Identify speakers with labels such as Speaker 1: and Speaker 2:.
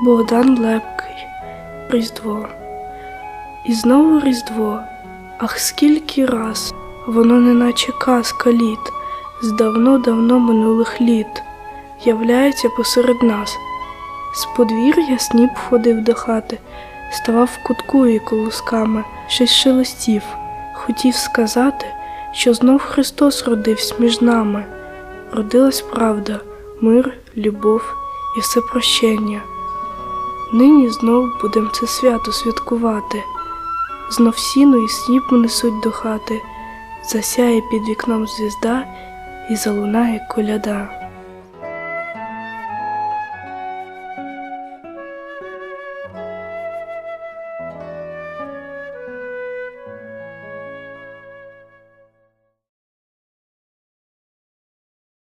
Speaker 1: Богдан Лепкий Різдво. І знову Різдво. Ах, скільки раз воно неначе казка літ, з давно-давно минулих літ, являється посеред нас. З подвір'я сніп ходив до хати, ставав в кутку і колосками, щось шелестів, хотів сказати, що знов Христос родився між нами. Родилась правда, мир, любов і все прощення. Нині знов будем це свято святкувати. Знов сіно і сніп несуть до хати, засяє під вікном звізда і залунає коляда.